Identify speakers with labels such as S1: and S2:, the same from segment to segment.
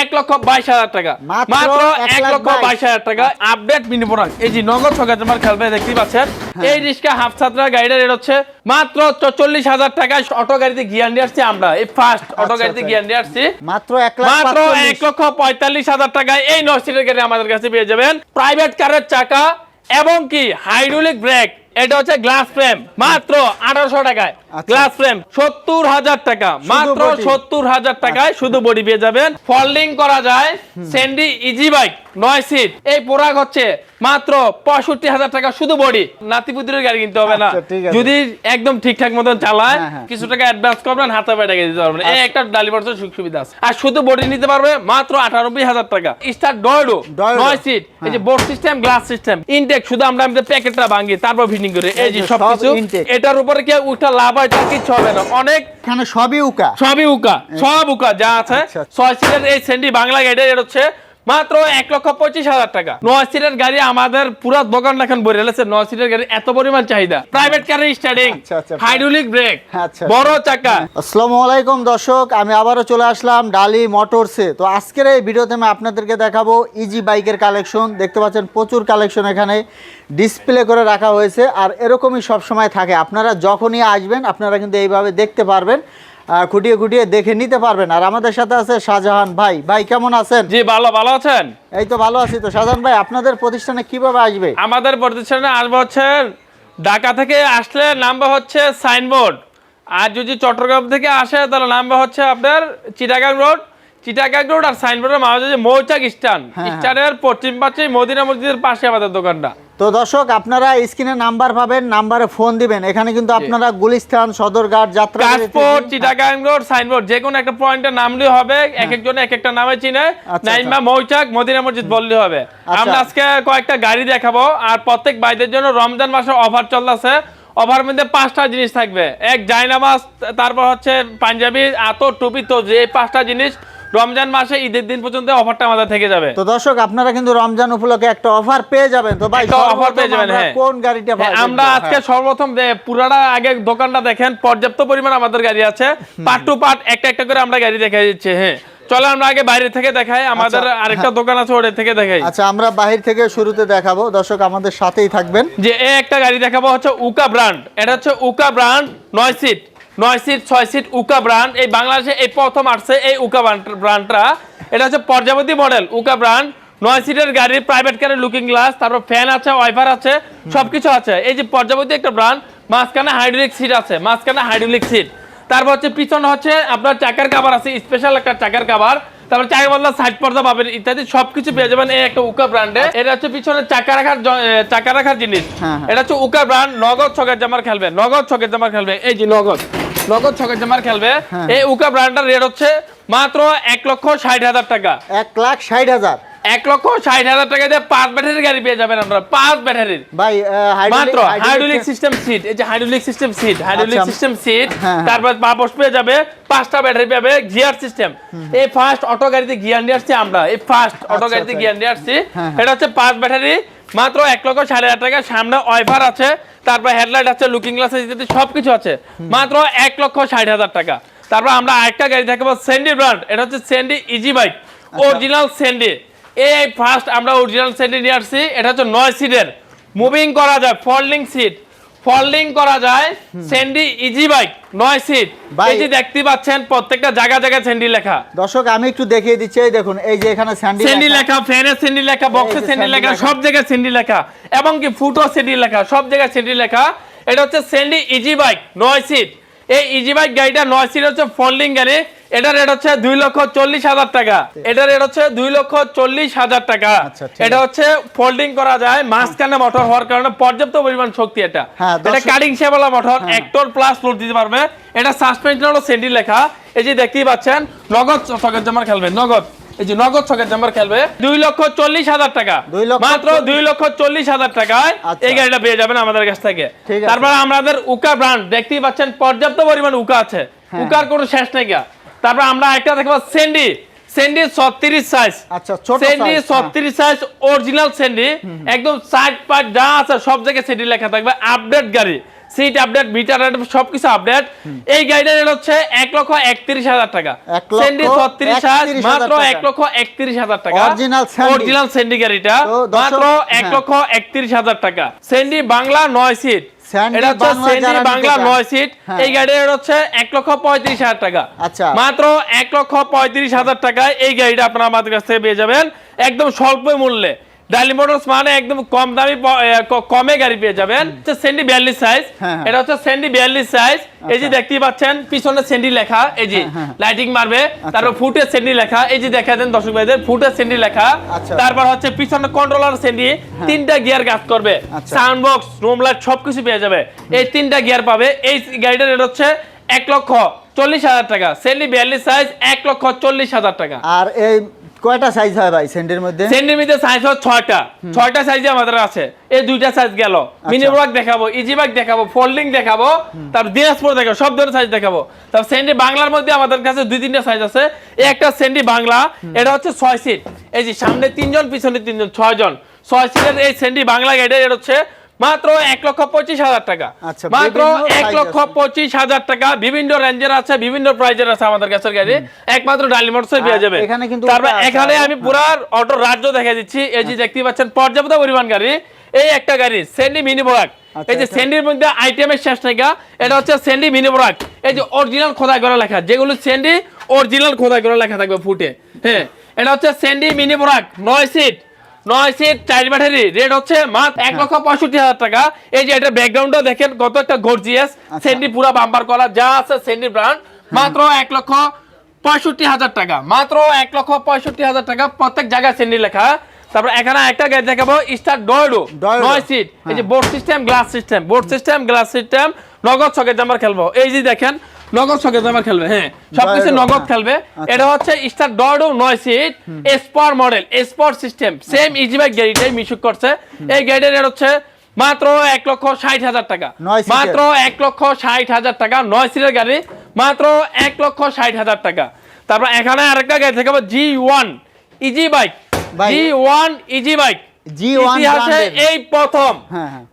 S1: এক লক্ষ বাইশ হাজার টাকা।
S2: মাত্র এক
S1: লক্ষ
S2: বাইশ।
S1: হাজার টাকা। আপডেট মিনি প্রোডাক্ট এই যে নগদ ছকা জমার খেলবে দেখতেই পাচ্ছেন।
S2: হ্যাঁ।
S1: এই রিক্সা হাফ ছাত্রা গাড়িটা রেট হচ্ছে মাত্র চল্লিশ হাজার টাকায় অটো গাড়িতে গিয়ার নিয়ে আসছি আমরা। এই ফার্স্ট অটো
S2: আচ্ছা,
S1: গাড়িতে
S2: আচ্ছা।
S1: গিয়ার নিয়ে আসছি।
S2: মাত্র
S1: মাত্র এক লক্ষ পঁয়তাল্লিশ হাজার টাকায় এই নর্সিটের গাড়ি আমাদের কাছে পেয়ে যাবেন। প্রাইভেট কারের চাকা এবং কি হাইড্রোলিক ব্রেক এটা হচ্ছে গ্লাস ফ্রেম মাত্র আঠারোশো টাকায়।
S2: আচ্ছা।
S1: গ্লাস ফ্রেম সত্তর হাজার টাকা মাত্র সত্তর হাজার টাকায় শুধু বডি পেয়ে যাবেন। ফল্ডিং করা যায় স্যান্ডি ইজি বাইক নয় সিট এই পোরাক হচ্ছে মাত্র পঁয়ষট্টি হাজার টাকা শুধু বডি নাতিপুতির গাড়ি কিনতে হবে না।
S2: আচ্ছা।
S1: যদি একদম ঠিকঠাক মতন চালায়
S2: হ্যাঁ, হ্যাঁ।
S1: কিছু টাকা অ্যাডভান্স করবেন হাতে পায়ে টাকা দিতে পারবেন এই একটা ডালিভার্সের সুখ সুবিধা আছে। আর শুধু বডি নিতে পারবে মাত্র আঠানব্বই হাজার টাকা। স্টার ডয়ডো নয় সিট এই যে board system glass system intake শুধু আমরা আমাদের প্যাকেটটা ভাঙি তারপর ফিটিং করে। এই যে সব কিছু এটার উপরে কি উঠা লাভ হয় তার কিছু হবে না। অনেক
S2: এখানে সবই উকা।
S1: সবই উকা সব উকা যা আছে।
S2: আচ্ছা, আচ্ছা।
S1: ছয় সিটের এই সেন্ডি বাংলা গাড়ি এর হচ্ছে মাত্র এক লক্ষ পঁচিশ হাজার টাকা। নয় সিটের গাড়ি আমাদের পুরো দোকান এখন ভরে গেছে নয় সিটের গাড়ি এত পরিমাণ চাহিদা। প্রাইভেট কারের স্টার্টিং। হাইড্রোলিক ব্রেক বড় চাকা।
S2: আসসালামু আলাইকুম দর্শক আমি আবারও চলে আসলাম ডালি মোটরসে তো আজকের এই ভিডিওতে আমি আপনাদেরকে দেখাবো ইজি বাইকের কালেকশন দেখতে পাচ্ছেন প্রচুর কালেকশন এখানে ডিসপ্লে করে রাখা হয়েছে আর এরকমই সব সময় থাকে। আপনারা যখনই আসবেন আপনারা কিন্তু এইভাবে দেখতে পারবেন। খুঁটিয়ে খুঁটিয়ে দেখে নিতে পারবেন। আর আমাদের সাথে আছে শাহজাহান ভাই। ভাই কেমন আছেন?
S1: জি ভালো ভালো আছেন?
S2: এই তো ভালো আছি তো। শাহজাহান ভাই আপনাদের প্রতিষ্ঠানে কীভাবে আসবে?
S1: আমাদের প্রতিষ্ঠানে আসবে হচ্ছে ঢাকা থেকে আসলে নাম্বার হচ্ছে সাইনবোর্ড। আর যদি চট্টগ্রাম থেকে আসে তাহলে নাম্বার হচ্ছে আপনার চিটাগাং রোড। চিটাগাং রোড আর সাইনবোর্ডের মাঝে মৌচাক স্ট্যান্ড।
S2: হ্যাঁ।
S1: স্ট্যান্ডের পশ্চিম পাশে মদিনা মসজিদের পাশে আমাদের দোকানটা।
S2: তো দর্শক আপনারা স্ক্রিনে নাম্বার পাবেন নাম্বারে ফোন দিবেন। এখানে কিন্তু আপনারা গুলিস্তান সদরঘাট যাত্রা
S1: কাশপোর্ট চিটাগাং রোড সাইনবোর্ড যে কোনো একটা পয়েন্টের নামলে হবে এক একজন এক একটা নামে চিনে।
S2: আচ্ছা,
S1: নাইমা মৌচাক মদিনা মসজিদ বললে হবে। আমরা আজকে কয়েকটা গাড়ি দেখাবো আর প্রত্যেক বাইদের জন্য রমজান মাসে অফার চলতেছে। অফার মধ্যে পাঁচটা জিনিস থাকবে। এক জায়নামাজ তারপর হচ্ছে পাঞ্জাবি আতর টুপি তো যে পাঁচটা জিনিস রমজান মাসে ঈদের দিন পর্যন্ত অফারটা আমাদের থেকে যাবে।
S2: তো দর্শক আপনারা কিন্তু রমজান উপলক্ষে একটা অফার পেয়ে যাবেন। তো ভাই
S1: offer পেয়ে যাবেন, হ্যাঁ।
S2: কোন গাড়িটা
S1: হ্যাঁ, আমরা আজকে। সর্বপ্রথম পুরাটা আগে দোকানটা দেখেন পর্যাপ্ত পরিমাণ আমাদের গাড়ি আছে। পার্ট টু পার্ট একটা একটা করে আমরা গাড়ি দেখাই দিচ্ছি হ্যাঁ। চলো আমরা আগে বাইরে থেকে দেখাই আমাদের
S2: আচ্ছা,
S1: আরেকটা দোকান আছে ওটা থেকে দেখাই।
S2: আচ্ছা আমরা বাহির থেকে শুরুতে দেখাবো। দর্শক আমাদের সাথেই থাকবেন।
S1: যে একটা গাড়ি দেখাবো হচ্ছে উকা ব্র্যান্ড। এটা হচ্ছে উকা ব্র্যান্ড নয় সিট। নয় সিট ছয় সিট উকা ব্র্যান্ড। এই বাংলাদেশে এই প্রথম আসছে এই উকা ব্র্যান্ডটা। এটা হচ্ছে পর্যাবতী মডেল উকা ব্র্যান্ড। নয় সিটের গাড়ি প্রাইভেট কারের লুকিং গ্লাস তারপর ফ্যান আছে ওয়াইপার আছে সবকিছু আছে। এই যে পর্যাবতী একটা ব্র্যান্ড মাঝখানে হাইড্রোলিক সিট আছে মাঝখানে হাইড্রোলিক সিট তারপর হচ্ছে পিছনে হচ্ছে আপনার চাকার কাভার আছে স্পেশাল একটা চাকার কাভার তারপর চাকা বদলা সাইড পর্দা পাবেন ইত্যাদি সবকিছু পেয়ে যাবেন এই একটা উকা ব্র্যান্ডে। এটা হচ্ছে পিছনে চাকা রাখার চাকা রাখার জিনিস।
S2: হ্যাঁ, হ্যাঁ।
S1: এটা হচ্ছে উকা ব্র্যান্ড নগদ ছকের জামার খেলবে নগদ ছকের জামার খেলবে। এই যে নগদ। নগদ ছকের জামার খেলবে
S2: হ্যাঁ।
S1: এই উকা ব্র্যান্ডটার রেট হচ্ছে মাত্র এক লক্ষ ষাট হাজার টাকা
S2: এক লাখ ষাট হাজার
S1: এক লক্ষ ষাট হাজার টাকা দিয়ে পাঁচ ব্যাটারির গাড়ি পেয়ে যাবেন আপনারা পাঁচ ব্যাটারির
S2: ভাই
S1: মাত্র হাইড্রোলিক সিস্টেম সিট এই যে হাইড্রোলিক সিস্টেম সিট হাইড্রোলিক
S2: আচ্ছা।
S1: সিস্টেম সিট
S2: হ্যাঁ, হ্যাঁ।
S1: তারপর পাপোশ পেয়ে যাবে পাঁচটা ব্যাটারি পাবে গিয়ার সিস্টেম এই ফার্স্ট অটো গাড়িতে গিয়ার নিয়ে আসছি আমরা এই ফার্স্ট অটো
S2: আচ্ছা,
S1: গাড়িতে
S2: আচ্ছা।
S1: গিয়ার নিয়ে আসছি
S2: হ্যাঁ,
S1: এটা হচ্ছে পাঁচ ব্যাটারি মাত্র এক লক্ষ সাড়ে আট টাকা। সামনে ওয়াইফার আছে তারপর হেডলাইট আছে লুকিং গ্লাস আছে সবকিছু আছে। মাত্র এক লক্ষ ষাট হাজার টাকা। তারপর আমরা আরেকটা গাড়ি দেখাবো স্যান্ডি ব্র্যান্ড এটা হচ্ছে Sandy easy bike. Original Sandy এই ফার্স্ট আমরা অরিজিনাল স্যান্ডি নিয়ে আসছি এটা হচ্ছে নয় সিটের মুভিং করা যায় ফোল্ডিং সিট ফোল্ডিং করা যায়। স্যান্ডি ইজি বাইক নয় সিট এই যে দেখতে পাচ্ছেন প্রত্যেকটা জায়গা জায়গায় স্যান্ডি লেখা।
S2: দর্শক আমি একটু দেখিয়ে দিচ্ছি এই দেখুন এই যে এখানে স্যান্ডি
S1: স্যান্ডি লেখা। ফ্যানের স্যান্ডি লেখা বক্সের
S2: যে
S1: স্যান্ডি লেখা। সব জায়গায় স্যান্ডি লেখা। এবং কি ফুটো স্যান্ডি লেখা সব জায়গায় স্যান্ডি লেখা। এটা হচ্ছে স্যান্ডি ইজি বাইক নয় সিট এই ইজি বাইক গাড়িটা নয় সিট হচ্ছে ফোল্ডিং গাড়ি। এটার রেট হচ্ছে দুই লক্ষ চল্লিশ হাজার টাকা। এটার রেট হচ্ছে দুই লক্ষ চল্লিশ হাজার টাকা।
S2: আচ্ছা,
S1: এটা হচ্ছে ফোল্ডিং করা যায় মাঝখানে মোটর হওয়ার কারণে পর্যাপ্ত পরিমাণ শক্তি এটা।
S2: হ্যাঁ,
S1: এটা কাটিং শেপওয়ালা মোটর একটর প্লাস লোড দিতে পারবে। এটা সাসপেনশন হলো সেন্ডি লেখা। এই যে দেখতেই পাচ্ছেন নগদ সকেট জামার খেলবে নগদ। এই যে নগদ জামার খেলবে দুই লক্ষ চল্লিশ হাজার টাকা। মাত্র দুই লক্ষ চল্লিশ হাজার টাকায়
S2: আচ্ছা।
S1: এই গাড়িটা পেয়ে যাবেন আমাদের কাছ থেকে। তারপর আমাদের উকা ব্র্যান্ড দেখতেই পাচ্ছেন পর্যাপ্ত পরিমাণ উকা আছে।
S2: হ্যাঁ।
S1: উকার কোনো শেষ নেই। তারপর আমরা একটা দেখব সেন্ডি সেন্ডি ছত্রিশ সাইজ
S2: আচ্ছা হ্যাঁ।
S1: ছত্রিশ সাইজ অরিজিনাল সেন্ডি একদম সাইড পার্ট যা আছে সব জায়গায় সেন্ডি লেখা থাকবে। আপডেট গাড়ি। সিট আপডেট মিটার সবকিছু আপডেট এই গাড়িটার রেট হচ্ছে এক লক্ষ একত্রিশ হাজার টাকা। সেন্ডি ছত্রিশ হাজার মাত্র এক লক্ষ একত্রিশ হাজার টাকা। অরিজিনাল সেন্ডি গাড়িটা মাত্র এক
S2: হ্যাঁ।
S1: লক্ষ একত্রিশ হাজার টাকা। সেন্ডি বাংলা নয় সিট এটা হচ্ছে
S2: বাংলা
S1: সেন্ডি বাংলা নয় সিট
S2: হ্যাঁ।
S1: এই গাড়ির রেট হচ্ছে এক লক্ষ পঁয়ত্রিশ হাজার টাকা।
S2: আচ্ছা।
S1: মাত্র এক লক্ষ পঁয়ত্রিশ হাজার টাকায় এই গাড়িটা আপনারা আমাদের কাছ থেকে পেয়ে যাবেন। একদম স্বল্প মূল্যে। ডালি মোটরস মানে একদম কম দামি কমে গাড়ি পেয়ে যাবেন। সেন্ডি বিয়াল্লিশ সাইজ
S2: হ্যাঁ, হ্যাঁ।
S1: এটা হচ্ছে সেন্ডি বিয়াল্লিশ সাইজ এই যে
S2: আচ্ছা।
S1: দেখতেই পাচ্ছেন পিছনে সেন্ডি লেখা। এই যে
S2: হ্যাঁ, হ্যাঁ।
S1: লাইটিং মারবে। তারপর ফুটের সেন্ডি লেখা। এই যে দেখা দেন দর্শক ভাইদের ফুটের সেন্ডি লেখা।
S2: আচ্ছা।
S1: তারপর হচ্ছে পিছনে কন্ট্রোলার সেন্ডি তিনটা গিয়ার কাজ করবে।
S2: আচ্ছা।
S1: সাউন্ড বক্স রুম লাইট সবকিছু পেয়ে যাবে। এই তিনটা গিয়ার পাবে। এই গাড়িটার রেট হচ্ছে এক লক্ষ চল্লিশ হাজার টাকা। সেন্ডি বিয়াল্লিশ সাইজ এক লক্ষ চল্লিশ হাজার টাকা।
S2: আর এই কয়টা সাইজ হয় ভাই সেন্টের মধ্যে?
S1: সেন্টিমিটার সাইজ হচ্ছে ছয়টা। ছয়টা সাইজে আমাদের আছে। এই দুইটা সাইজ গেল।
S2: আচ্ছা।
S1: মিনি ব্লক দেখাবো ইজি ব্যাগ দেখাবো ফোল্ডিং দেখাবো তারপর দিনাজপুর দেখাবো সব ধরনের সাইজ দেখাবো। তারপর সেন্ডি বাংলার মধ্যে আমাদের কাছে দুই তিনটা সাইজ আছে। এই একটা সেন্ডি বাংলা এটা হচ্ছে ছয় সিট এই যে সামনে তিনজন পিছনে তিনজন ছয় জন ছয় সিটের এই সেন্ডি বাংলা গাড়ি এটা হচ্ছে মাত্র এক লক্ষ পঁচিশ হাজার টাকা।
S2: আচ্ছা,
S1: মাত্র এক লক্ষ পঁচিশ হাজার টাকা বিভিন্ন রেঞ্জের আছে বিভিন্ন প্রাইজের আছে আমাদের কাছে গাড়ি। একমাত্র ডালি মোটরসে পেয়ে যাবে।
S2: এখানে
S1: তারপর এখানে আমি পুরার অটো রাজ্য দেখা দিচ্ছি। এই যে দেখতে পাচ্ছেন পর্যাপ্ত পরিমাণ গাড়ি। এই একটা গাড়ি সেন্ডি মিনি বোরাক
S2: আচ্ছা,
S1: এই যে
S2: এটা-
S1: সেন্ডির মধ্যে আইটেমের শেষ টাকা এটা হচ্ছে সেন্ডি মিনি বোরাক এই যে অরিজিনাল খোদাই করা লেখা যেগুলো সেন্ডি অরিজিনাল খোদাই করা লেখা থাকবে ফুটে। হ্যাঁ এটা হচ্ছে সেন্ডি মিনি বোরাক নয় সিট নয় সিট চার ব্যাটারি রেট হচ্ছে মাত্র এক লক্ষ পঁয়ষট্টি হাজার টাকা। এই যে এটা ব্যাকগ্রাউন্ডটা দেখেন কত একটা গর্জিয়াস সেন্ডি পুরা বাম্পার করা যা আছে সেন্ডি ব্র্যান্ড মাত্র এক লক্ষ পঁয়ষট্টি হাজার টাকা। মাত্র এক লক্ষ পঁয়ষট্টি হাজার টাকা প্রত্যেক জায়গায় সেন্ডি লেখা। তারপর এখানে একটা গাড়ি দেখাবো স্টার ডয়ডো নয় সিট এই যে। Board system glass system board system glass system নগদ সকেট জাম্পার খেলব। এই যে দেখেন নগদ সকেট জাম্পার খেলবে হ্যাঁ। সবকিছু নগদ
S2: হ্যাঁ।
S1: খেলবে।
S2: আচ্ছা।
S1: এটা হচ্ছে স্টার ডয়ডো নয় seat স্পর model স্পর system same easy bike গাড়িটাই মিশুক করছে। এই গাড়িটার রেট হচ্ছে মাত্র এক লক্ষ ষাট হাজার টাকা। মাত্র এক লক্ষ ষাট হাজার টাকা নয় সিটের গাড়ি মাত্র এক লক্ষ ষাট হাজার টাকা। তারপর এখানে আরেকটা গাড়ি দেখাবো G one easy bike G one easy bike
S2: G1
S1: ইতিহাসে এই প্রথম।
S2: হ্যাঁ হ্যাঁ।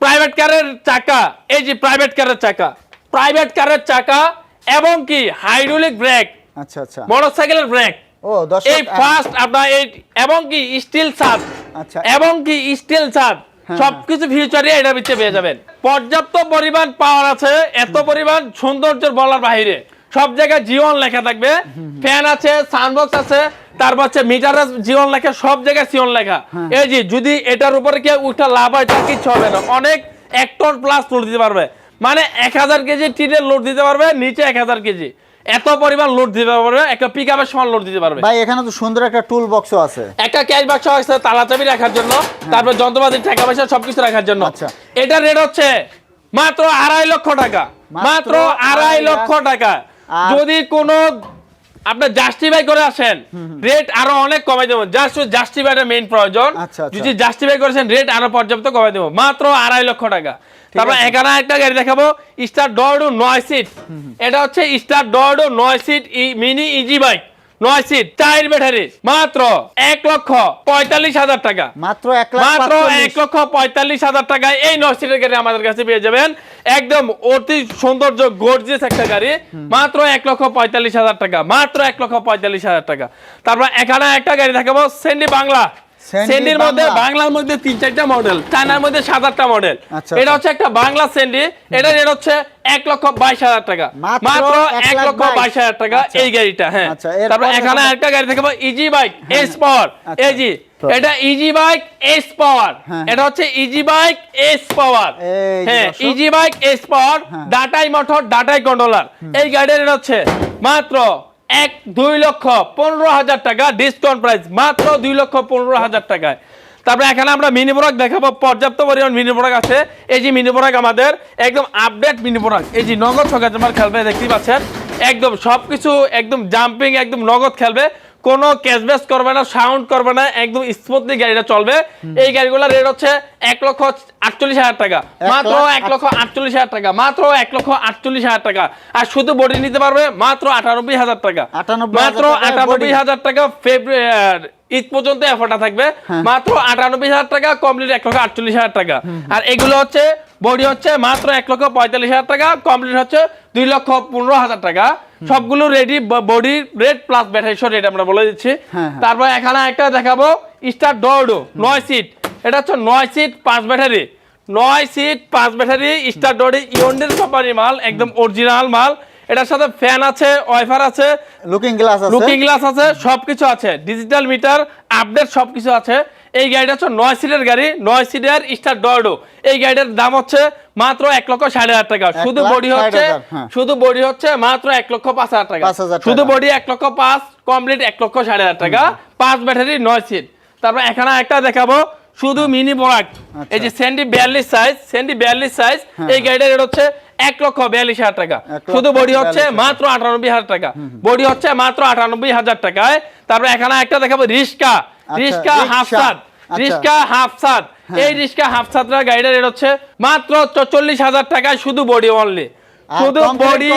S1: প্রাইভেট কারের চাকা এই যে প্রাইভেট কারের চাকা। প্রাইভেট কারের চাকা এবং কি হাইড্রোলিক ব্রেক
S2: আচ্ছা আচ্ছা।
S1: মোটরসাইকেলের ব্রেক।
S2: ও দর্শক
S1: এই ফার্স্ট আপনার এই এবং কি স্টিল ছাদ
S2: আচ্ছা।
S1: এবং কি স্টিল ছাদ
S2: হ্যাঁ,
S1: সবকিছু ফিউচারে এটা ভিতরে পেয়ে যাবেন। পর্যাপ্ত পরিমাণ পাওয়ার আছে এত পরিমাণ সৌন্দর্যের বলার বাইরে সব জায়গায় জীবন লেখা থাকবে। ফ্যান আছে সাউন্ডবক্স আছে তারপর হচ্ছে মিটার জীবন লেখা সব জায়গায় জীবন লেখা।
S2: হ্যাঁ।
S1: এই যে যদি এটার উপরে কেউ উঠা লাভ হয় তার কিচ্ছু হবে না। অনেক এক টন প্লাস লোড দিতে পারবে। মানে এক হাজার কেজি টিনের লোড দিতে পারবে নিচে এক হাজার কেজি। এত পরিমাণ লোড দিতে পারবে একটা পিক আপের সমান লোড দিতে পারবে।
S2: ভাই এখানে তো সুন্দর একটা টুল বক্সও আছে।
S1: একটা ক্যাশ বাক্স আছে তালা চাবি রাখার জন্য তারপর যন্ত্রপাতি টাকা পয়সা সবকিছু রাখার জন্য।
S2: আচ্ছা।
S1: এটা রেট হচ্ছে মাত্র আড়াই লক্ষ টাকা।
S2: মাত্র
S1: আড়াই লক্ষ টাকা। যদি কোনো আপনি জাস্টিফাই করে আসেন রেট আরও অনেক কমাই দেবো। জাস্ট জাস্টিফাইটা মেইন প্রয়োজন।
S2: আচ্ছা, আচ্ছা।
S1: যদি জাস্টিফাই করেছেন রেট আরও পর্যাপ্ত কমাই দেবো। মাত্র আড়াই লক্ষ টাকা। তারপর এখানে একটা গাড়ি দেখাবো স্টার ডরডো নয় সিট এটা হচ্ছে স্টার ডরডো নয় সিট মিনি ইজি বাইক নয় সিট চার ব্যাটারি মাত্র এক লক্ষ পঁয়তাল্লিশ হাজার টাকা।
S2: মাত্র এক
S1: মাত্র এক লক্ষ পঁয়তাল্লিশ হাজার টাকায় এই নয় সিটের গাড়ি আমাদের কাছে পেয়ে যাবেন। একদম অতি সৌন্দর্য গর্জিয়াস একটা গাড়ি। মাত্র এক লক্ষ পঁয়তাল্লিশ হাজার টাকা। মাত্র এক লক্ষ পঁয়তাল্লিশ হাজার টাকা। তারপর এখানে একটা গাড়ি দেখাবো সেন্ডি বাংলা
S2: সেন্ডি
S1: সেন্ডির মধ্যে বাংলার মধ্যে তিন চারটা মডেল চায়নার মধ্যে সাত আটটা মডেল এটা। হচ্ছে একটা বাংলা সেন্ডি এটা রেট হচ্ছে এক লক্ষ বাইশ হাজার টাকা
S2: মাত্র এক
S1: লক্ষ
S2: বাইশ।
S1: হাজার টাকা
S2: আচ্ছা।
S1: এই গাড়িটা হ্যাঁ
S2: আচ্ছা,
S1: তারপর এখানে একটা গাড়ি দেখাবো ইজি বাইক এস পাওয়ার
S2: আচ্ছা।
S1: এই জি এটা ইজি বাইক এস পাওয়ার। এটা হচ্ছে ইজি বাইক এস পাওয়ার হ্যাঁ ইজি বাইক এস পাওয়ার। ডাটাই মোটর ডাটাই কন্ট্রোলার এই গাড়ির হচ্ছে মাত্র এক, দুই লক্ষ পনেরো হাজার টাকা ডিসকাউন্ট প্রাইস মাত্র দুই লক্ষ পনেরো হাজার টাকায়। তারপরে এখানে আমরা মিনি প্রোডাক্ট দেখাবো, পর্যাপ্ত পরিমাণ মিনি প্রোডাক্ট আছে। এই যে মিনি প্রোডাক্ট আমাদের একদম আপডেট মিনি প্রোডাক্ট এই যে নগদ সকাল খেলবে, দেখতেই পাচ্ছেন, একদম সবকিছু একদম জাম্পিং একদম নগদ খেলবে। কোনো ক্যাশব্যাস করবে না সাউন্ড করবে না একদম স্মুথলি গাড়িটা চলবে। এই গাড়িগুলোর রেট হচ্ছে এক লক্ষ আটচল্লিশ হাজার টাকা। মাত্র এক লক্ষ আটচল্লিশ হাজার টাকা মাত্র এক লক্ষ আটচল্লিশ হাজার টাকা। আর শুধু বডি নিতে পারবে মাত্র আটানব্বই হাজার টাকা। মাত্র আটানব্বই হাজার টাকা ফেব্রুয়ারি ঈদ পর্যন্ত অফারটা থাকবে। মাত্র আটানব্বই হাজার টাকা কমপ্লিট এক লক্ষ আটচল্লিশ হাজার টাকা। আর এগুলো হচ্ছে বডি হচ্ছে মাত্র এক লক্ষ পঁয়তাল্লিশ হাজার টাকা কমপ্লিট হচ্ছে দুই লক্ষ পনেরো হাজার টাকা। সবগুলো ready body rate plus battery rate আমরা বলে দিচ্ছি।
S2: হ্যাঁ, হ্যাঁ।
S1: তারপর এখানে একটা দেখাবো স্টার ডোডো নয় সিট এটা হচ্ছে নয় সিট পাঁচ ব্যাটারি নয় সিট পাঁচ ব্যাটারি স্টার ডোডি ইন্ডিয়ান কোম্পানির মাল একদম অরিজিনাল মাল। এটার সাথে ফ্যান আছে ওয়াইফার আছে
S2: লুকিং গ্লাস আছে।
S1: লুকিং গ্লাস আছে সবকিছু আছে। ডিজিটাল মিটার আপডেট সবকিছু আছে। এই গাড়িটা হচ্ছে নয় সিটের গাড়ি নয় সিটের স্টার ডর্ডো এই গাড়িটার দাম হচ্ছে মাত্র এক লক্ষ ষাট হাজার টাকা। শুধু বডি হচ্ছে
S2: হ্যাঁ।
S1: শুধু বডি হচ্ছে মাত্র এক লক্ষ পাঁচ হাজার টাকা। শুধু বডি এক লক্ষ পাঁচ কমপ্লিট এক লক্ষ ষাট হাজার টাকা। পাঁচ ব্যাটারি নয় সিট তারপর এখানে একটা দেখাবো। শুধু মিনি প্রোডাক্ট এই যে স্যান্ডি বিয়াল্লিশ সাইজ স্যান্ডি বিয়াল্লিশ সাইজ এই গাড়িটার রেট হচ্ছে এক লক্ষ বিয়াল্লিশ হাজার টাকা। শুধু বডি হচ্ছে মাত্র আটানব্বই হাজার টাকা। বডি হচ্ছে মাত্র আটানব্বই হাজার টাকায়। তারপর এখানে একটা দেখাবো রিস্কা। রিস্কা হাফসাদ।
S2: রিক্সা। আচ্ছা।
S1: রিস্কা হাফসাদ। এই রিস্কা হাফ গাড়িটা গাড়িটার রেট হচ্ছে মাত্র চল্লিশ হাজার টাকায় শুধু বডি অনলি শুধু বডি?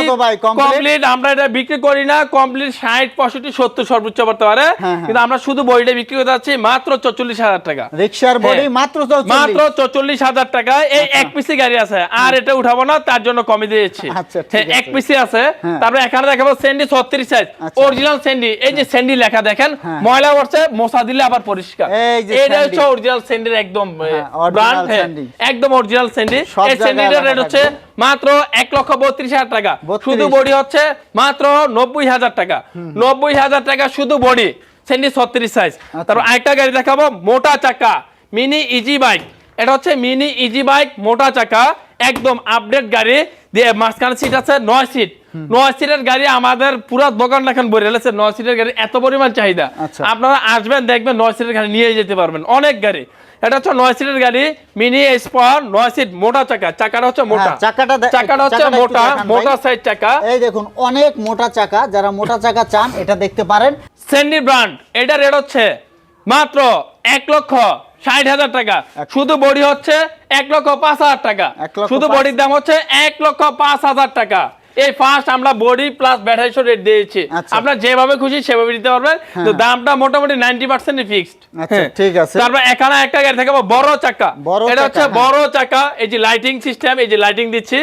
S1: কমপ্লিট আমরা এটা বিক্রি করি না কমপ্লিট ষাট পঁয়ষট্টি সত্তর সর্বোচ্চ পড়তে পারে
S2: হ্যাঁ, হ্যাঁ।
S1: কিন্তু আমরা শুধু বডিটা বিক্রি করতে যাচ্ছি মাত্র চল্লিশ হাজার টাকা
S2: রিক্সার বডি
S1: হ্যাঁ।
S2: মাত্র
S1: মাত্র
S2: 44
S1: চল্লিশ হাজার টাকায় এই এক পিসি গাড়ি আছে আর এটা উঠাবো না তার জন্য কমে দিয়েছি
S2: আচ্ছা,
S1: এক পিসি আছে। তারপরে এখানে দেখাবো স্যান্ডি ছত্রিশ সাইজ
S2: আচ্ছা।
S1: অরিজিনাল স্যান্ডি এই যে স্যান্ডি লেখা দেখেন। ময়লা মশা দিলে আবার পরিষ্কার এটা হচ্ছে অরিজিনাল স্যান্ডির একদম। একদম অরিজিনাল স্যান্ডি এই স্যান্ডিটার রেট হচ্ছে মাত্র এক লক্ষ বত্রিশ হাজার টাকা। শুধু বডি হচ্ছে মাত্র নব্বই হাজার টাকা। নব্বই হাজার টাকা শুধু বডি স্যান্ডি ছত্রিশ সাইজ
S2: আচ্ছা।
S1: তারপর আরেকটা গাড়ি দেখাবো মোটা চাকা মিনি ইজি বাইক এটা হচ্ছে মিনি ইজি বাইক মোটা চাকা একদম আপডেট গাড়ি। দিয়ে মাঝখানে সিট আছে নয় সিট নয় সিটের গাড়ি আমাদের পুরা দোকান এখন নয় সিটের গাড়ি এত পরিমাণ চাহিদা।
S2: আচ্ছা।
S1: আপনারা আসবেন দেখবেন নয় সিটের গাড়ি নিয়ে যেতে পারবেন। অনেক গাড়ি। এটা হচ্ছে নয় সিটের গাড়ি মিনি স্পার নয় সিট মোটা চাকা। চাকাটা হচ্ছে মোটা।
S2: হ্যাঁ, চাকাটা দে-
S1: চাকাটা হচ্ছে মোটা মোটা সাইজ চাকা।
S2: এই দেখুন অনেক মোটা চাকা যারা মোটা চাকা চান এটা দেখতে পারেন।
S1: স্যান্ডি ব্র্যান্ড এটা রেট হচ্ছে মাত্র এক লক্ষ ষাট হাজার টাকা। শুধু বডি হচ্ছে এক লক্ষ পাঁচ হাজার টাকা। শুধু বডির দাম হচ্ছে এক লক্ষ পাঁচ হাজার টাকা। এই ফার্স্ট আমরা বডি প্লাস ব্যাটারি রেট দিয়েছি।
S2: আচ্ছা।
S1: আপনার যেভাবে খুশি সেভাবে দিতে পারবেন। তো দামটা মোটামুটি নাইনটি পার্সেন্ট ফিক্সড
S2: আচ্ছা, ঠিক আছে।
S1: তারপর এখানে একটা গাড়ি থাকবে বড় চাকা। এটা হচ্ছে
S2: হ্যাঁ।
S1: বড় চাকা এই যে লাইটিং সিস্টেম এই যে লাইটিং দিচ্ছি।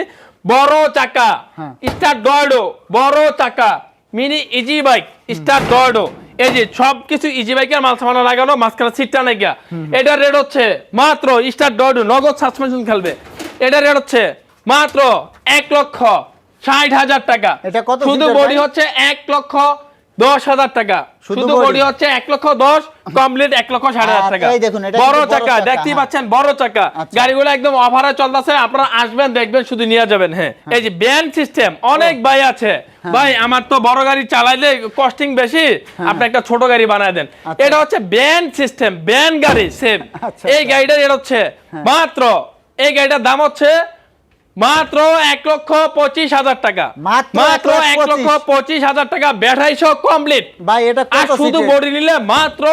S1: বড় চাকা
S2: হ্যাঁ।
S1: স্টার ডর্ডো বড় চাকা মিনি ইজি বাইক স্টার ডর্ডো এই যে সব কিছু ইজি বাইকের মাল সামানা লাগানো মাঝখানে সিটটা নাই গিয়া এটার রেট হচ্ছে মাত্র স্টার ডর্ডো নগদ সাসপেনশন খেলবে। এটার রেট হচ্ছে মাত্র এক লক্ষ ষাট হাজার টাকা।
S2: এটা কত
S1: শুধু বডি হচ্ছে এক লক্ষ দশ হাজার টাকা।
S2: শুধু
S1: বডি? হচ্ছে এক লক্ষ দশ কমপ্লিট এক লক্ষ ষাট হাজার টাকা।
S2: এটা
S1: বড় চাকা দেখতেই
S2: হ্যাঁ।
S1: পাচ্ছেন বড় চাকা।
S2: আচ্ছা।
S1: গাড়িগুলো একদম অফারে চলতেছে আপনারা আসবেন দেখবেন শুধু নিয়ে যাবেন হ্যাঁ। এই যে ব্যান সিস্টেম অনেক ভাই আছে।
S2: হ্যাঁ।
S1: ভাই আমার তো বড় গাড়ি চালাইলে কস্টিং বেশি আপনি একটা ছোট গাড়ি বানায় দেন।
S2: আচ্ছা।
S1: এটা হচ্ছে ব্যান সিস্টেম ব্যান গাড়ি সেম
S2: আচ্ছা,
S1: এই
S2: আচ্ছা।
S1: গাড়িটার এটা হচ্ছে মাত্র এই গাড়িটার দাম হচ্ছে মাত্র এক লক্ষ পঁচিশ হাজার টাকা।
S2: মাত্র এক
S1: লক্ষ
S2: পঁচিশ।
S1: হাজার টাকা ব্যাটারি সহ কমপ্লিট
S2: ভাই এটা
S1: আর শুধু বডি নিলে মাত্র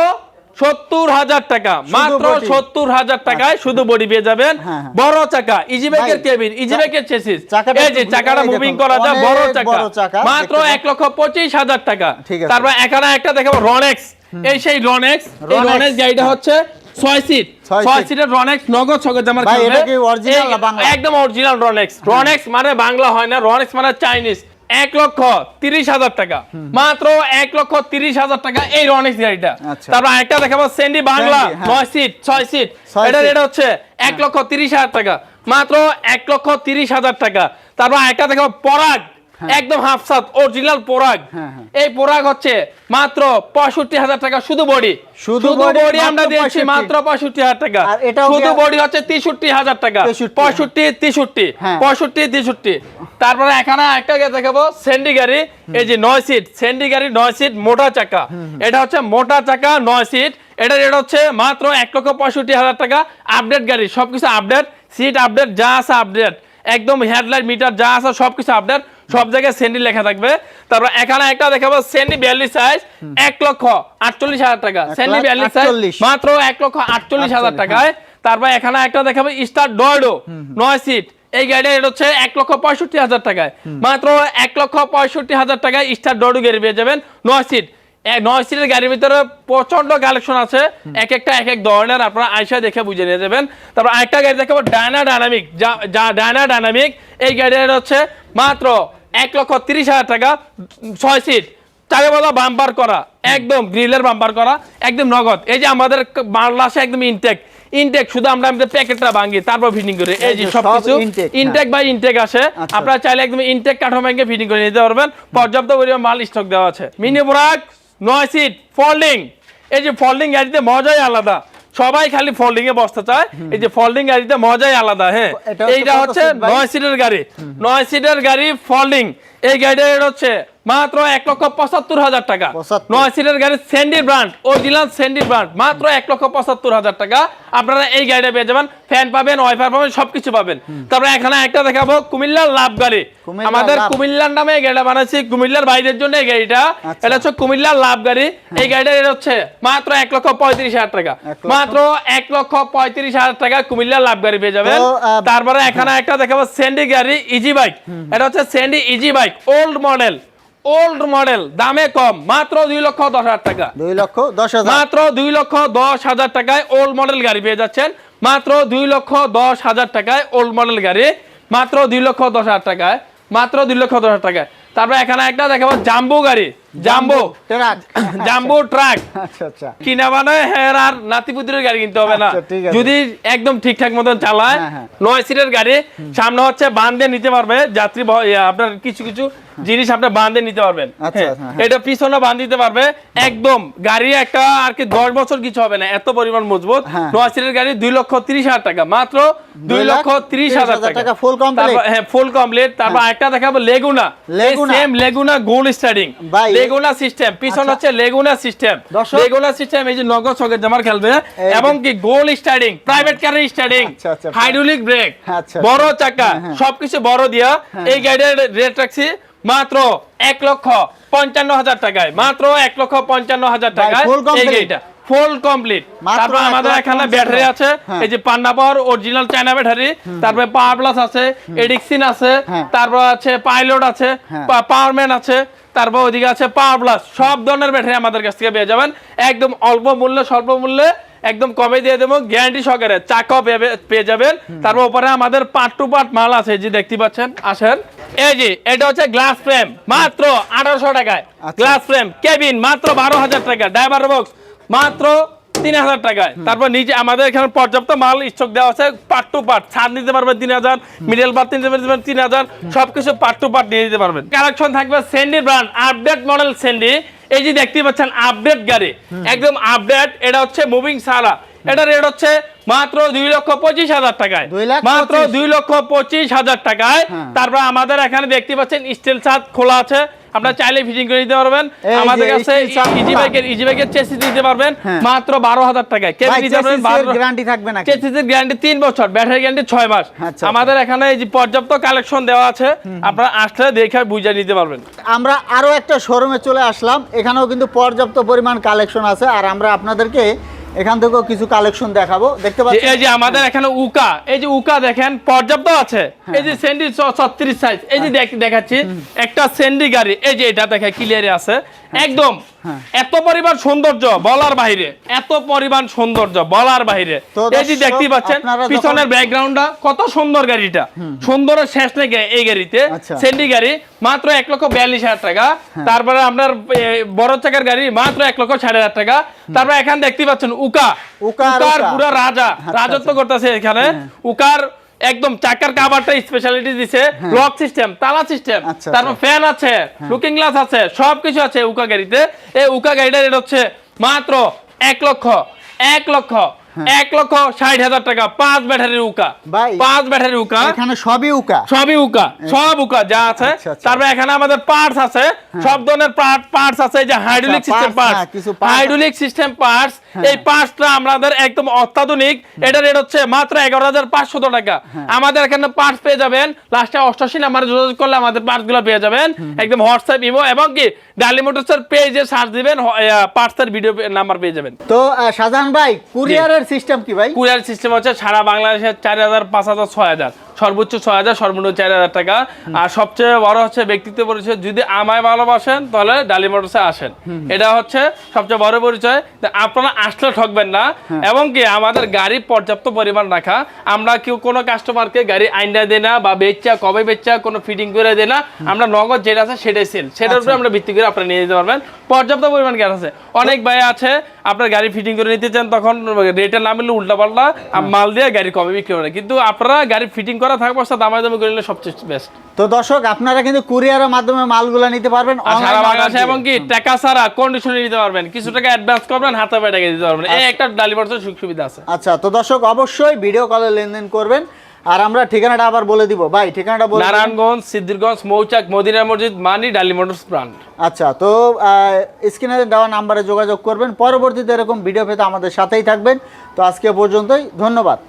S1: সত্তর হাজার টাকা। মাত্র সত্তর হাজার টাকায় শুধু বডি পেয়ে যাবেন। বড় চাকা ইজি বাইকের
S2: ভাই,
S1: কেবিন ইজি
S2: চা-
S1: বাইকের চেসিস এই যে চাকাটা মুভিং করা যায় বড় চাকা। মাত্র এক লক্ষ পঁচিশ হাজার টাকা। তারপর এখানে একটা দেখাবো রনেক্স এই সেই রনেক্স এই
S2: রনেক্স।
S1: রনেক্স গাড়িটা হচ্ছে ছয় সিট
S2: ছয়
S1: সিটের রনেক্স নগদ ছগদ জামার
S2: ভাই, এটা কি
S1: এই-
S2: না বাংলা?
S1: একদম অরিজিনাল রনেক্স রনেক্স মানে বাংলা হয় না রনেক্স মানে চাইনিজ এক লক্ষ তিরিশ হাজার টাকা। মাত্র এক লক্ষ তিরিশ হাজার টাকা এই রনেক্স গাড়িটা।
S2: আচ্ছা।
S1: তারপর একটা দেখাবো সেন্ডি বাংলা।
S2: হ্যাঁ।
S1: নয় সিট ছয় সিট এটা। রেট হচ্ছে এক লক্ষ তিরিশ হাজার টাকা। মাত্র এক লক্ষ তিরিশ হাজার টাকা। তারপর একটা দেখাবো পরাগ একদম হাফ সাত অরিজিনাল পোরাগ।
S2: হ্যাঁ, হ্যাঁ।
S1: এই পোরাগ হচ্ছে মাত্র পঁয়ষট্টি হাজার টাকা শুধু বডি।
S2: শুধু
S1: বডি আমরা
S2: 65
S1: মাত্র পঁয়ষট্টি হাজার টাকা। শুধু বডি হচ্ছে তেষট্টি হাজার টাকা। পঁয়ষট্টি তেষট্টি।
S2: হ্যাঁ।
S1: পঁয়ষট্টি তেষট্টি। তারপরে এখানে একটা দেখাবো স্যান্ডি গাড়ি এই যে নয় সিট স্যান্ডি গাড়ি নয় সিট মোটা চাকা। এটা হচ্ছে মোটা চাকা নয় সিট। এটা রেট হচ্ছে মাত্র এক লক্ষ পঁয়ষট্টি হাজার টাকা। আপডেট গাড়ি সবকিছু আপডেট সিট আপডেট যা আছে আপডেট একদম হেডলাইট মিটার যা আছে সবকিছু আপডেট সব জায়গায় সেন্ডি লেখা থাকবে। তারপর এখানে একটা দেখাবো সেন্ডি বিয়াল্লিশ সাইজ এক লক্ষ আটচল্লিশ হাজার টাকা। সেন্ডি বিয়াল্লিশ সাইজ মাত্র এক লক্ষ আটচল্লিশ হাজার টাকায়। তারপর এখানে একটা দেখাবো স্টার ডয়ডো নয় সিট এই এটা হচ্ছে এক লক্ষ পঁয়ষট্টি হাজার টাকায়। মাত্র এক লক্ষ পঁয়ষট্টি হাজার টাকায় স্টার ডয়ডো গাড়ি পেয়ে যাবেন নয় সিট নয় সিটের গাড়ির ভিতরে প্রচণ্ড কালেকশন আছে। এক একটা এক এক ধরনের আপনারা আইসা দেখে বুঝে নিয়ে যাবেন। তারপর আরেকটা গাড়ি দেখাবো ডায়না ডায়নামিক যা ডায়না ডায়নামিক এই গাড়ির হচ্ছে মাত্র এক লক্ষ তিরিশ হাজার টাকা ছয় সিট চারে বলা বাম্পার করা একদম গ্রিলের বাম্পার করা একদম নগদ। এই যে আমাদের বাংলাদেশে একদম ইনটেক ইনটেক শুধু আমরা আমাদের প্যাকেটটা ভাঙি তারপর ফিটিং করি। এই যে সব কিছু ইনটেক বাই ইনটেক আসে।
S2: আচ্ছা।
S1: আপনারা চাইলে একদম ইনটেক কাঠামো ব্যাংকে ফিটিং করে নিতে পারবেন। পর্যাপ্ত পরিমাণ মাল স্টক দেওয়া আছে। মিনি বোরাক নয় সিট ফোল্ডিং এই যে ফোল্ডিং গাড়িতে মজাই আলাদা। সবাই খালি ফোল্ডিং এ বসতে চায়। এই যে ফোল্ডিং গাড়িতে মজাই আলাদা হ্যাঁ। এইটা হচ্ছে নয় সিটের গাড়ি। নয় সিটের গাড়ি ফোল্ডিং এই গাড়িটা হচ্ছে মাত্র এক লক্ষ পঁচাত্তর হাজার টাকা। নয় সিটের গাড়ি Sandy brand original Sandy brand মাত্র এক লক্ষ পঁচাত্তর হাজার টাকা। আপনারা এই গাড়িটা পেয়ে যাবেন ফ্যান পাবেন ওয়াইফাই পাবেন সবকিছু পাবেন। তারপরে এখানে একটা দেখাবো কুমিল্লার লাভ গাড়ি। আমাদের কুমিল্লার নামে এই গাড়িটা বানাচ্ছি কুমিল্লার বাইরের জন্য এই গাড়িটা।
S2: আচ্ছা।
S1: এটা হচ্ছে কুমিল্লার লাভ গাড়ি। এই গাড়িটা রেট হচ্ছে মাত্র এক লক্ষ পঁয়ত্রিশ হাজার টাকা। মাত্র এক লক্ষ পঁয়ত্রিশ হাজার টাকা কুমিল্লার লাভ গাড়ি পেয়ে যাবেন। তারপরে এখানে একটা দেখাবো স্যান্ডি গাড়ি ইজি বাইক এটা হচ্ছে Sandy easy bike old model old model দামে কম মাত্র দুই লক্ষ দশ হাজার টাকা।
S2: দুই লক্ষ দশ হাজার।
S1: মাত্র দুই লক্ষ দশ হাজার টাকায় ওল্ড মডেল গাড়ি পেয়ে যাচ্ছেন। মাত্র দুই লক্ষ দশ হাজার টাকায় ওল্ড মডেল গাড়ি মাত্র দুই লক্ষ দশ হাজার টাকায় মাত্র দুই লক্ষ দশ হাজার টাকায়। তারপর এখানে একটা দেখাবো জাম্বো গাড়ি। জাম্বো।
S2: ট্রাক।
S1: Jumbo truck.
S2: আচ্ছা আচ্ছা।
S1: কিনা বানায় হ্যাঁ আর নাতিপুতির গাড়ি কিনতে হবে না।
S2: আচ্ছা।
S1: যদি একদম ঠিকঠাক মতন চালায়
S2: হ্যাঁ, হ্যাঁ।
S1: নয় সিটের গাড়ি সামনে হচ্ছে বান্ধে নিতে পারবে যাত্রী আপনার কিছু কিছু জিনিস আপনি বান্ধে নিতে পারবেন।
S2: আচ্ছা,
S1: হ্যাঁ,
S2: হ্যাঁ।
S1: এটা পিছনে বান্ধ দিতে পারবে। একদম গাড়ি একটা আর কি দশ বছর কিছু হবে না এত পরিমাণ মজবুত।
S2: হ্যাঁ।
S1: নয় সিটের গাড়ি দুই লক্ষ তিরিশ হাজার টাকা মাত্র দুই লক্ষ তিরিশ হাজার টাকা।
S2: complete?
S1: তারপর- হ্যাঁ ফুল কমপ্লিট তারপর একটা দেখাবো লেগুনা? সেম লেগুনা গোল্ড স্টার্টিং লেগুনা সিস্টেম পিছন
S2: আচ্ছা।
S1: হচ্ছে লেগুনা সিস্টেম লেগুনা সিস্টেম এই যে নগদ সকেট জামার খেলবে এবং কি গোল স্টার্টিং প্রাইভেট কারের স্টার্টিং
S2: আচ্ছা, আচ্ছা,
S1: হাইড্রোলিক ব্রেক
S2: আচ্ছা,
S1: বড় চাকা। সবকিছু বড় দিয়া। এই গাড়ির রেট রাখছি মাত্র এক লক্ষ পঞ্চান্ন হাজার টাকায় মাত্র এক লক্ষ পঞ্চান্ন হাজার টাকায়। ফুল কমপ্লিট তারপর আমাদের এখানে ব্যাটারি আছে
S2: হ্যাঁ।
S1: এই যে Panna power original China battery তারপরে পাওয়ার প্লাস আছে এডিক্সিন আছে
S2: হ্যাঁ।
S1: তারপর আছে পাইলট আছে
S2: হ্যাঁ।
S1: পাওয়ারম্যান আছে তারপর ওইদিকে আছে পাওয়ার প্লাস সব ধরনের ব্যাটারি আমাদের কাছ থেকে পেয়ে যাবেন। একদম অল্প মূল্যে স্বল্প মূল্যে একদম কমে দিয়ে দেবো গ্যারান্টি সহকারে পেয়ে- পেয়ে যাবেন। তারপর উপরে আমাদের পার্ট টু পার্ট মাল আছে যে দেখতে পাচ্ছেন আসেন। এই যে এটা হচ্ছে গ্লাস ফ্রেম মাত্র আঠারোশো টাকায়। গ্লাস ফ্রেম কেবিন মাত্র বারো হাজার টাকা ড্রাইভার বক্স মাত্র তিন হাজার টাকায়। তারপর নিচে আমাদের এখানে পর্যাপ্ত মাল স্টক দেওয়া আছে পার্ট টু পার্ট ছাড় নিতে পারবেন তিন হাজার মিডল পার্ট নিতে পারবেন তিন হাজার সবকিছু পার্ট টু পার্ট নিয়ে দিতে পারবেন। কালেকশন থাকবে Sandy brand update model Sandy এই যে দেখতে পাচ্ছেন আপডেট গাড়ি। একদম আপডেট এটা হচ্ছে মুভিং সারা এটা রেট হচ্ছে মাত্র দুই লক্ষ পঁচিশ হাজার টাকায়। মাত্র দুই লক্ষ পঁচিশ হাজার টাকায়।
S2: হ্যাঁ।
S1: তারপর আমাদের এখানে দেখতে পাচ্ছেন স্টিল ছাদ খোলা আছে। আপনারা চাইলে ফিটিং করে নিতে পারবেন। আমাদের কাছে ইজি। বাইকের ইজি বাইকের চেসিস দিতে পারবেন। মাত্র বারো হাজার টাকায়। কেবি
S2: ভাই
S1: নিতে পারবেন
S2: গ্যারান্টি থাকবে নাকি?
S1: চেসিসের গ্যারান্টি তিন বছর ব্যাটারি গ্যারান্টি ছয় মাস।
S2: আচ্ছা।
S1: আমাদের এখানে এই যে পর্যাপ্ত কালেকশন দেওয়া আছে। আপনারা আসলে দেখে বুঝে নিতে পারবেন।
S2: আমরা আরও একটা শোরুমে চলে আসলাম। এখানেও কিন্তু পর্যাপ্ত পরিমাণ কালেকশন আছে। আর আমরা আপনাদেরকে এখান থেকেও কিছু কালেকশন দেখাবো। দেখতে
S1: পাচ্ছি
S2: পাচ্ছেন?
S1: এই যে আমাদের এখানে উকা এই যে উকা দেখেন পর্যাপ্ত আছে? এই যে সেন্ডি ছত্রিশ সাইজ এই যে দেখ- দেখাচ্ছি একটা সেন্ডি গাড়ি এই যে এটা দেখে ক্লিয়ারে আছে। একদম
S2: হ্যাঁ।
S1: এত পরিমাণ সৌন্দর্য বলার বাহিরে এত পরিমাণ সৌন্দর্য বলার
S2: বাহিরে।
S1: এই যে দেখতেই পাচ্ছেন পিছনের ব্যাকগ্রাউন্ডটা কত সুন্দর গাড়িটা। সুন্দরের শেষ নেই এই গাড়িতে।
S2: আচ্ছা।
S1: সেন্ডি গাড়ি মাত্র এক লক্ষ বিয়াল্লিশ হাজার টাকা।
S2: হ্যাঁ।
S1: তারপরে আপনার বড় চাকার গাড়ি মাত্র এক লক্ষ ষাট হাজার টাকা। তারপরে এখানে দেখতে পাচ্ছেন উকা।
S2: উকা
S1: উকার
S2: উকা।
S1: পুরো রাজা। রাজত্ব করতেছে এখানে। উকার একদম চাকার কাভারটা স্পেশালিটি দিছে লক সিস্টেম তালা সিস্টেম
S2: আচ্ছা,
S1: তারপর
S2: আচ্ছা।
S1: ফ্যান আছে লুকিং গ্লাস আছে সবকিছু আছে উকা গাড়িতে। এই উকা গাড়িটা রেট হচ্ছে মাত্র এক লক্ষ এক লক্ষ এক লক্ষ ষাট হাজার টাকা পাঁচ ব্যাটারির উকা। পাঁচ ব্যাটারির উকা।
S2: এখানে সবই উকা।
S1: সবই উকা সব উকা যা আছে।
S2: আচ্ছা।
S1: তারপরে এখানে আমাদের পার্টস আছে। সব ধরনের পার্টস আছে যে হাইড্রোলিক সিস্টেম পার্টস
S2: হ্যাঁ, কিছু।
S1: হাইড্রোলিক সিস্টেম পার্টস এই পার্টসটা আমাদের একদম অত্যাধুনিক। এটা রেট হচ্ছে মাত্র এগারো হাজার পাঁচশো টাকা।
S2: হ্যাঁ।
S1: আমাদের এখানে পার্টস পেয়ে যাবেন। লাস্টে অষ্টাশি নাম্বারে যোগাযোগ করলে আমাদের পার্টসগুলো পেয়ে যাবেন। একদম হোয়াটসঅ্যাপ ইমো এবং কি ডালি মোটরসের পেজে সার্চ দিবেন পার্টসের ভিডিও নাম্বার পেয়ে যাবেন।
S2: তো শাহজাহান ভাই কুরিয়ারের সিস্টেম কি ভাই?
S1: কুরিয়ার সিস্টেম হচ্ছে সারা বাংলাদেশের চার হাজার পাঁচ হাজার ছয় হাজার। সর্বোচ্চ ছয় হাজার সর্বনিম্ন চার হাজার টাকা। আর সবচেয়ে বড় হচ্ছে ব্যক্তিত্ব পরিচয় যদি আমায় ভালোবাসেন তাহলে ডালি মোটরসে আসেন। এটা হচ্ছে সবচেয়ে বড় পরিচয়। আপনারা আসলে ঠকবেন না এবং কি আমাদের গাড়ি পর্যাপ্ত পরিমাণ রাখা। আমরা কেউ কোনো কাস্টমারকে গাড়ি আইনা দেয় না বা বেচা কবে বেচা কোনো ফিটিং করে দেয় না। আমরা নগদ যেটা আছে সেটাই সেল সেটার উপরে আমরা ভিত্তি করে আপনারা নিয়ে যেতে পারবেন। পর্যাপ্ত পরিমাণ গ্যাস আছে। অনেক ভাই আছে আপনার গাড়ি ফিটিং করে নিতে চান তখন রেটে না মিললে উল্টা পাল্টা মাল দিয়ে গাড়ি কমে বিক্রি করে কিন্তু আপনারা গাড়ি ফিটিং করা থাকা অবস্থা দামায় দামি করে নিলে সবচেয়ে বেস্ট
S2: তো দর্শক আপনারা কিন্তু কুরিয়ারের মাধ্যমে মালগুলো নিতে পারবেন
S1: সারা বাংলাদেশে এবং কি টাকা ছাড়া কন্ডিশনে নিতে পারবেন। কিছু টাকা অ্যাডভান্স করবেন হাতে পায়ে টাকা দিতে পারবেন। এই একটা ডালিভার সুখ সুবিধা আছে।
S2: আচ্ছা তো দর্শক অবশ্যই ভিডিও কলে লেনদেন করবেন। আর আমরা ঠিকানাটা আবার বলে দিব। ভাই ঠিকানাটা বলে?
S1: নারায়ণগঞ্জ সিদ্ধিরগঞ্জ মৌচাক মদিনা মসজিদ মানি ডালি মোটরস প্রান্ত
S2: আচ্ছা তো স্ক্রিনে দেওয়া নাম্বারে যোগাযোগ করবেন। পরবর্তীতে এরকম ভিডিও পেতে আমাদের সাথেই থাকবেন। তো আজকে পর্যন্তই ধন্যবাদ।